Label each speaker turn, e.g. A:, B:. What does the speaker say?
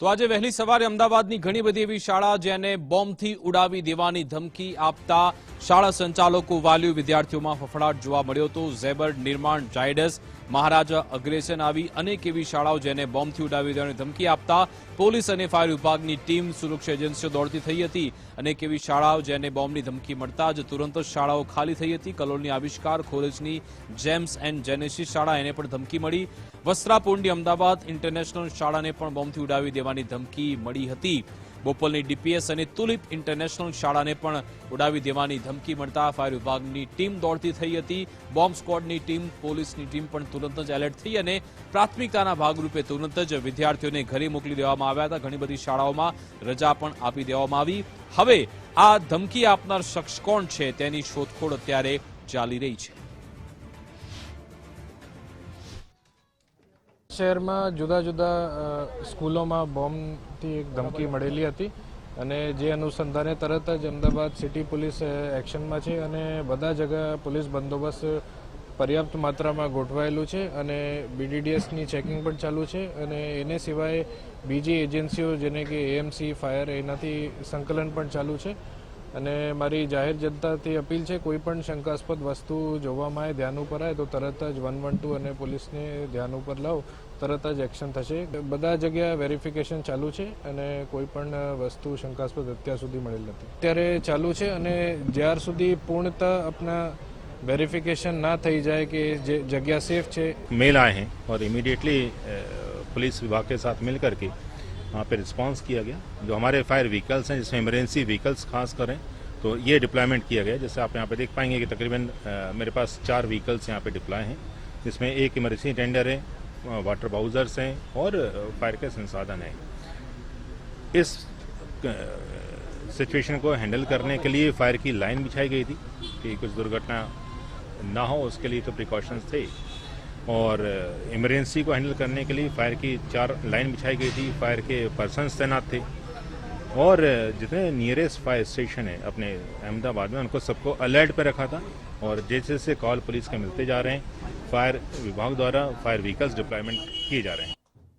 A: તો આજે વહેલી સવારે અમદાવાદની ઘણી બધી એવી શાળા જેને બોમ્બથી ઉડાવી દેવાની ધમકી આપતા શાળા સંચાલકો વાલીઓ વિદ્યાર્થીઓમાં ફફડાટ જોવા મળ્યો હતો. ઝેબર નિર્માણ જાયડસ મહારાજા અગ્રેસન આવી અનેક એવી શાળાઓ જેને બોમ્બથી ઉડાવી દેવાની ધમકી આપતા પોલીસ અને ફાયર વિભાગની ટીમ સુરક્ષા એજન્સીઓ દોડતી થઈ હતી. અનેક એવી શાળાઓ જેને બોમ્બની ધમકી મળતા જ તુરંત શાળાઓ ખાલી થઈ હતી. કલોલની આવિષ્કાર કોલેજની જેમ્સ એન્ડ જેનેસિસ શાળા એને પણ ધમકી મળી. વસ્ત્રાપુંડી અમદાવાદ ઇન્ટરનેશનલ શાળાને પણ બોમ્બથી ઉડાવી દેવાની ધમકી મળી હતી. બોપલની ડીપીએસ અને તુલિપ ઇન્ટરનેશનલ શાળાને પણ ઉડાવી દેવાની ધમકી મળતા ફાયર વિભાગની ટીમ દોડતી થઈ હતી. બોમ્બ સ્ક્વોડની ટીમ, પોલીસની ટીમ પણ તુરંત જ એલર્ટ થઈ અને પ્રાથમિકતાના ભાગરૂપે તુરંત જ વિદ્યાર્થીઓને ઘરે મોકલી દેવામાં આવ્યા હતા. ઘણી બધી શાળાઓમાં રજા પણ આપી દેવામાં આવી. હવે આ ધમકી આપનાર શખ્સ કોણ છે તેની શોધખોળ અત્યારે ચાલી રહી છે.
B: શહેરમાં જુદા જુદા સ્કૂલોમાં બોમ્બથી એક ધમકી મળેલી હતી અને જે અનુસંધાને તરત જ અમદાવાદ સિટી પોલીસ એક્શનમાં છે અને બધા જગા પોલીસ બંદોબસ્ત પર્યાપ્ત માત્રામાં ગોઠવાયેલું છે અને બીડીડીએસની ચેકિંગ પણ ચાલુ છે અને એને સિવાય બીજી એજન્સીઓ જેને કે એએમસી ફાયર, એનાથી સંકલન પણ ચાલુ છે. અને મારી જાહેર જનતાથી અપીલ છે કોઈ પણ શંકાસ્પદ વસ્તુ જોવામાં આવે ધ્યાન ઉપર આવે તો તરત જ વન વન ટુ અને પોલીસને ધ્યાન ઉપર લાવો તરત જ એક્શન થશે બધા જગ્યા વેરિફિકેશન ચાલુ છે અને કોઈ પણ વસ્તુ શંકાસ્પદ અત્યાર સુધી મળેલ નથી અત્યારે ચાલુ છે અને જ્યાર સુધી પૂર્ણતઃ આપણા વેરિફિકેશન ના થઈ જાય કે જે જગ્યા સેફ છે
C: मेल आए हैं और इमीडिएटली पुलिस विभाग के साथ मिल करके वहाँ पे रिस्पांस किया गया, जो हमारे फायर व्हीकल्स हैं, जिसमें इमरजेंसी व्हीकल्स खास करें तो ये डिप्लॉयमेंट किया गया, जैसे आप यहाँ पे देख पाएँगे कि तकरीबन मेरे पास चार व्हीकल्स यहाँ पे डिप्लॉय हैं, जिसमें एक इमरजेंसी टेंडर है वाटर बाउजर्स हैं और फायर के संसाधन हैं। इस सिचुएशन को हैंडल करने के लिए फायर की लाइन बिछाई गई थी, कि कुछ दुर्घटना ना हो, उसके लिए तो प्रिकॉशंस थे। और इमरजेंसी को हैंडल करने के लिए फायर की चार लाइन बिछाई गई थी। फायर के पर्सन तैनात थे। और जितने नियरेस्ट फायर स्टेशन है, अपने अहमदाबाद में, उनको सबको अलर्ट पर रखा था। और जैसे जैसे कॉल पुलिस के मिलते जा रहे हैं फायर विभाग द्वारा फायर व्हीकल्स डिप्लॉयमेंट किए जा रहे हैं।